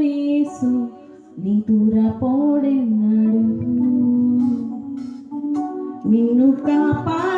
యేసు నిదుర పోడెన్నాడు నిన్ను కాపాడు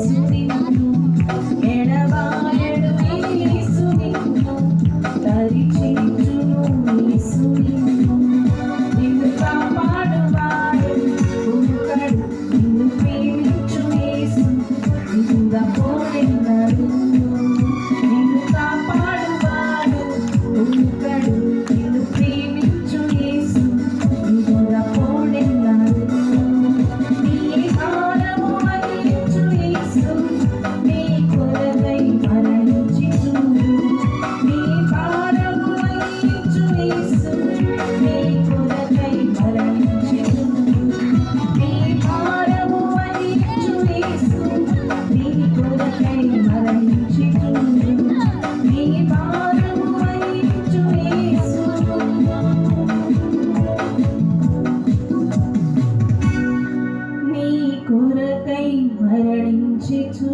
Yes. she took